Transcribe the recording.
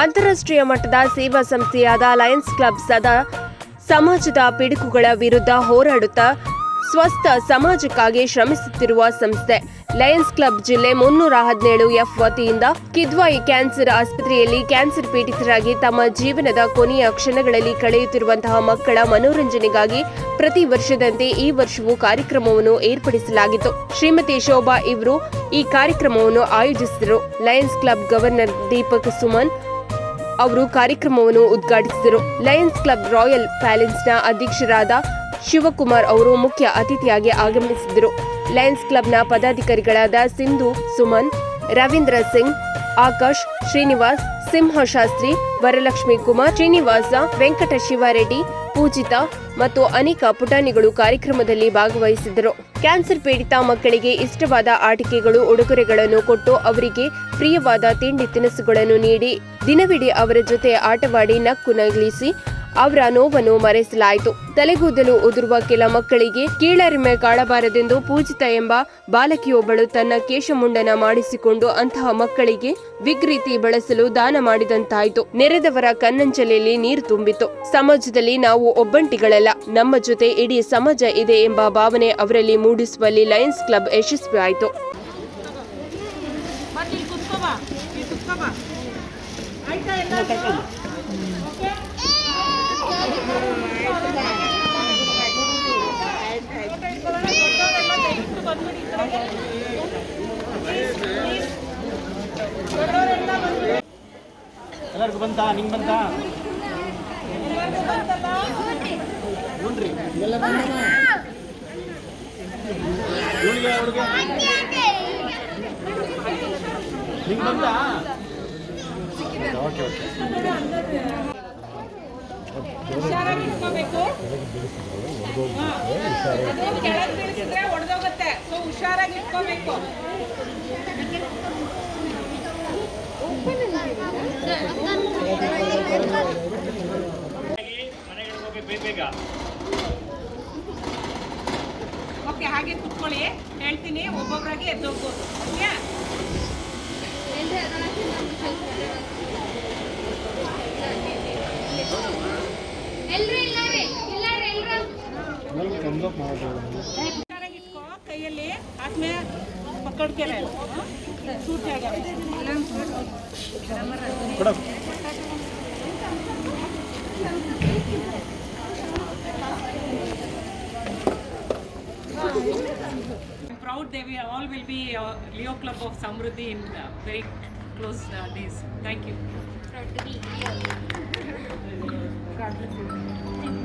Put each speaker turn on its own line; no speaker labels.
ಅಂತಾರಾಷ್ಟ್ರೀಯ ಮಟ್ಟದ ಸೇವಾ ಸಂಸ್ಥೆಯಾದ ಲಯನ್ಸ್ ಕ್ಲಬ್ ಸದಾ ಸಮಾಜದ ಪಿಡುಕುಗಳ ವಿರುದ್ಧ ಹೋರಾಡುತ್ತಾ ಸ್ವಸ್ಥ ಸಮಾಜಕ್ಕಾಗಿ ಶ್ರಮಿಸುತ್ತಿರುವ ಸಂಸ್ಥೆ. ಲಯನ್ಸ್ ಕ್ಲಬ್ ಜಿಲ್ಲೆ ಮುನ್ನೂರ ಹದಿನೇಳು ಎಫ್ ವತಿಯಿಂದ ಕಿದ್ವಾಯಿ ಕ್ಯಾನ್ಸರ್ ಆಸ್ಪತ್ರೆಯಲ್ಲಿ ಕ್ಯಾನ್ಸರ್ ಪೀಡಿತರಾಗಿ ತಮ್ಮ ಜೀವನದ ಕೊನೆಯ ಕ್ಷಣಗಳಲ್ಲಿ ಕಳೆಯುತ್ತಿರುವಂತಹ ಮಕ್ಕಳ ಮನೋರಂಜನೆಗಾಗಿ ಪ್ರತಿ ವರ್ಷದಂತೆ ಈ ವರ್ಷವೂ ಕಾರ್ಯಕ್ರಮವನ್ನು ಏರ್ಪಡಿಸಲಾಗಿತ್ತು. ಶ್ರೀಮತಿ ಶೋಭಾ ಇವರು ಈ ಕಾರ್ಯಕ್ರಮವನ್ನು ಆಯೋಜಿಸಿದರು. Lions Club governor Deepak Suman ಅವರು ಕಾರ್ಯಕ್ರಮವನ್ನು ಉದ್ಘಾಟಿಸಿದರು. ಲಯನ್ಸ್ ಕ್ಲಬ್ ರಾಯಲ್ ಪ್ಯಾಲೆನ್ಸ್ನ ಅಧ್ಯಕ್ಷರಾದ ಶಿವಕುಮಾರ್ ಅವರು ಮುಖ್ಯ ಅತಿಥಿಯಾಗಿ ಆಗಮಿಸಿದರು ಲಯನ್ಸ್ ಕ್ಲಬ್ನ ಪದಾಧಿಕಾರಿಗಳಾದ ಸಿಂಧು, ಸುಮನ್, ರವೀಂದ್ರ ಸಿಂಗ್, ಆಕಾಶ್, ಶ್ರೀನಿವಾಸ್ ಸಿಂಹಶಾಸ್ತ್ರಿ ವರಲಕ್ಷ್ಮಿ ಕುಮಾರ್, ಶ್ರೀನಿವಾಸ ವೆಂಕಟ ಶಿವಾರೆಡ್ಡಿ ಪೂಜಿತಾ ಮತ್ತು ಅನೇಕ ಪುಟಾಣಿಗಳು ಕಾರ್ಯಕ್ರಮದಲ್ಲಿ ಭಾಗವಹಿಸಿದ್ದರು. ಕ್ಯಾನ್ಸರ್ ಪೀಡಿತ ಮಕ್ಕಳಿಗೆ ಇಷ್ಟವಾದ ಆಟಿಕೆಗಳು, ಉಡುಗೊರೆಗಳನ್ನು ಕೊಟ್ಟು ಅವರಿಗೆ ಪ್ರಿಯವಾದ ತಿಂಡಿ ತಿನಿಸುಗಳನ್ನು ನೀಡಿ ದಿನವಿಡೀ ಅವರ ಜೊತೆ ಆಟವಾಡಿ ನಕ್ಕು ನಗಲಿಸಿ ಅವರ ನೋವನ್ನು ಮರೆಸಲಾಯಿತು. ತಲೆಗೂದಲು ಉದುರುವ ಕೆಲ ಮಕ್ಕಳಿಗೆ ಕೀಳರಿಮೆ ಕಾಳಬಾರದೆಂದು ಪೂಜಿತ ಎಂಬ ಬಾಲಕಿಯೊಬ್ಬಳು ತನ್ನ ಕೇಶಮುಂಡನ ಮಾಡಿಸಿಕೊಂಡು ಅಂತಹ ಮಕ್ಕಳಿಗೆ ವಿಕೃತಿ ಬಳಸಲು ದಾನ ಮಾಡಿದಂತಾಯಿತು. ನೆರೆದವರ ಕನ್ನಂಚಲೆಯಲ್ಲಿ ನೀರು ತುಂಬಿತು ಸಮಾಜದಲ್ಲಿ ನಾವು ಒಬ್ಬಂಟಿಗಳಲ್ಲ. ನಮ್ಮ ಜೊತೆ ಇಡೀ ಸಮಾಜ ಇದೆ ಎಂಬ ಭಾವನೆ ಅವರಲ್ಲಿ ಮೂಡಿಸುವಲ್ಲಿ ಲಯನ್ಸ್ ಕ್ಲಬ್ ಯಶಸ್ವಿಯಾಯಿತು.
ಎಲ್ಲರಿಗೂ ಬಂತಾ ನಿಂಗೆ ಬಂತಾ
ಎಲ್ಲರಿಗೂ ಬಂತಲ್ಲ?
ನೋಡ್ರಿ ಇವಳಿಗೆ ಅವಳಿಗೆ ನಿಂಗೆ ಬಂತಾ ಓಕೆ ಓಕೆ.
ಹುಷಾರಾಗಿ ಇಟ್ಕೋಬೇಕು ಹಾ. ಅದು ಕೆಳಗೆ ಬೀಳಿಸಿದ್ರೆ ಒಡೆದೋಗುತ್ತೆ. ಸೊ ಹುಷಾರಾಗಿ ಇಟ್ಕೋಬೇಕು
ಮನೆಗೆ ಹೋಗ್ಬೇಕು ಬೇಗ ಬೇಗ
ಓಕೆ ಹಾಗೆ ಕುತ್ಕೊಳ್ಳಿ. ಹೇಳ್ತೀನಿ ಒಬ್ಬೊಬ್ಬರಾಗಿ ಎದ್ದೋಗ್ಬೋದು. ಓಕೆ ಇಟ್ಕೋ ಕೈಯಲ್ಲಿ ಆದ್ಮೇಲೆ ಪಕ್ಕಡ್ಕೆರೆ ಸೂಟ್ ಆಗ್ಯಾವೆ
ಕೊಡ
I'm proud they will all will be uh, Leo Club of Samruddhi in uh, very close uh, days. Thank you.
Proud to be